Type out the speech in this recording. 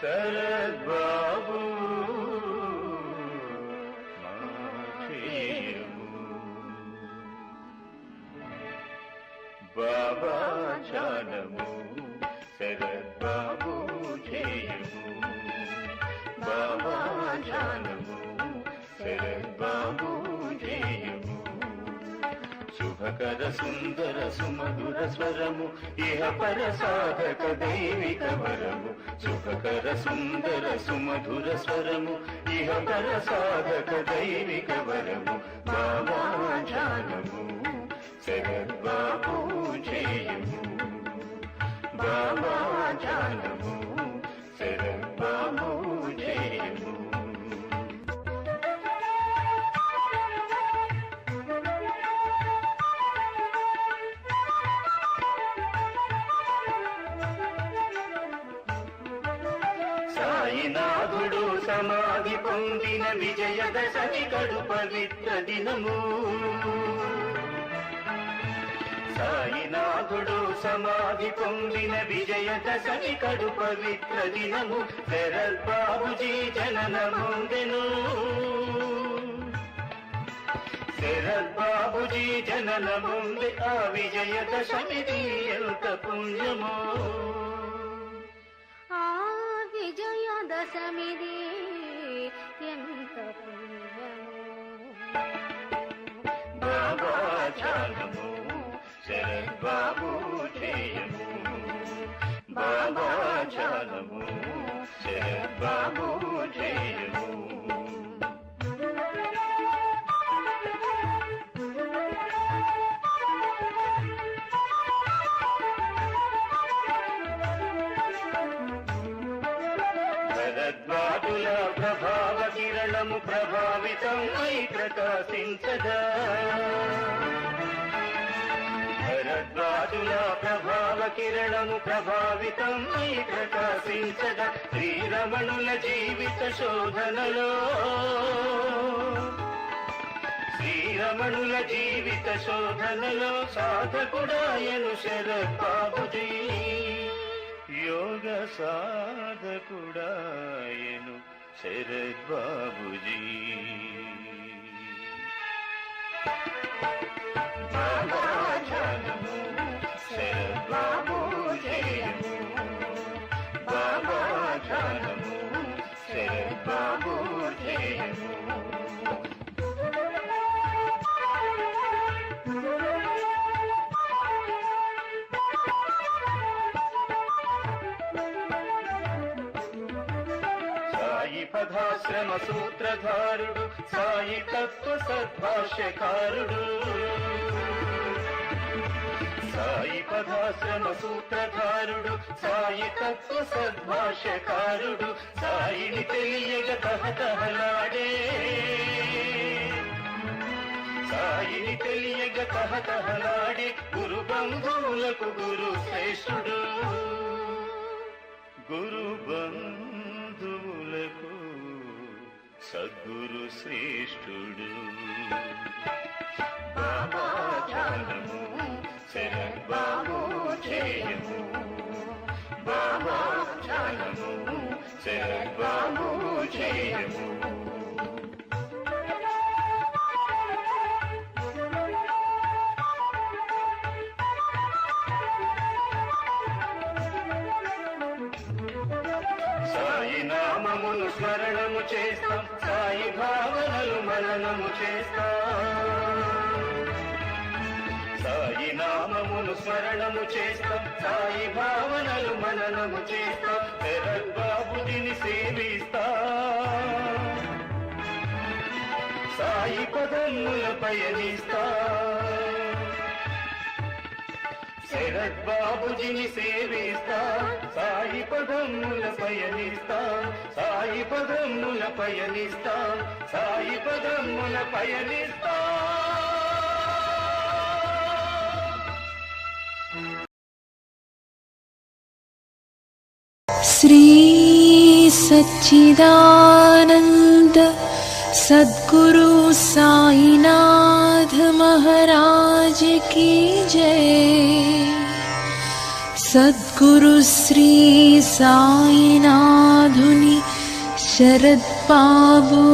శరద్ బాబు బాబా చాలము శరద్ బాబు చేయము బాబా చాలము. మకర సుందర సుమధుర స్వరము ఇహ పర సాధక దైవిక వరము. సుఖకర సుందర సుమధుర స్వరము ఇహ పర సాధక దైవిక వరము. సాయినాథుడు సమాధి పొందిన విజయదశమి కడు పవిత్ర దినము. సాయినాథుడు సమాధి పొందిన విజయదశమి కడు పవిత్ర దినము. శరద్బాబుజీ జననముందెను శరద్బాబుజీ జననముంది ఆ విజయదశమి ఎంత పుణ్యమో. విజయదశమిది ఎంత పుణ్యమో? బాబా జానము శరత్ బాబు జయము. జానము ప్రభావ కిరణము ప్రభావితం అయి ప్రకాశించగా భరద్వాజుల ప్రభావ కిరణము ప్రభావితం అయి ప్రకాశించగా శ్రీరమణుల జీవిత శోధనలో. శ్రీరమణుల జీవిత శోధనలో సాధకుడాయను శరత్ బాబుజీ యోగ సాధకుడాయను శరద్ బాబుజీ. శరద్ బాబు జయము. బాబా పదాశ్రమ సూత్రధారుడు సాయి తత్వ సద్భాష్యకారుడు సాయి పదాశ్రమ సూత్రధారుడు సాయి తత్వ సద్భాష్యకారుడు సాయిని తెలియగ తహతహలాడే సాయిని తెలియగ తహతహలాడే గురు బంధువులకు గురు శ్రేష్ఠుడు గురు సద్గురు శ్రేష్ఠుడు. బాబా శరణ్ బాబు జయము. బాబా శరణ్ బాబు జయము. సాయి నామమును స్మరణము చేస్తాం. సాయి భావనలు మననము చేస్తా. సాయి నామమును స్మరణము చేస్తాం. సాయి భావనలు మననము చేస్తాం. శరద్బాబుదిని సేవిస్తా. సాయి పదముల పయనిస్తా. శరత్ బాబుజిని సేవిస్తా సాయి పదముల పయనిస్తా సాయి పదముల పయనిస్తా సాయి పదముల పయనిస్తా श्री सच्चिदानन्द सद्गुरु साईनाथ महाराज की जय सद्गुरुश्री सायिनाधुनि शरत्पावो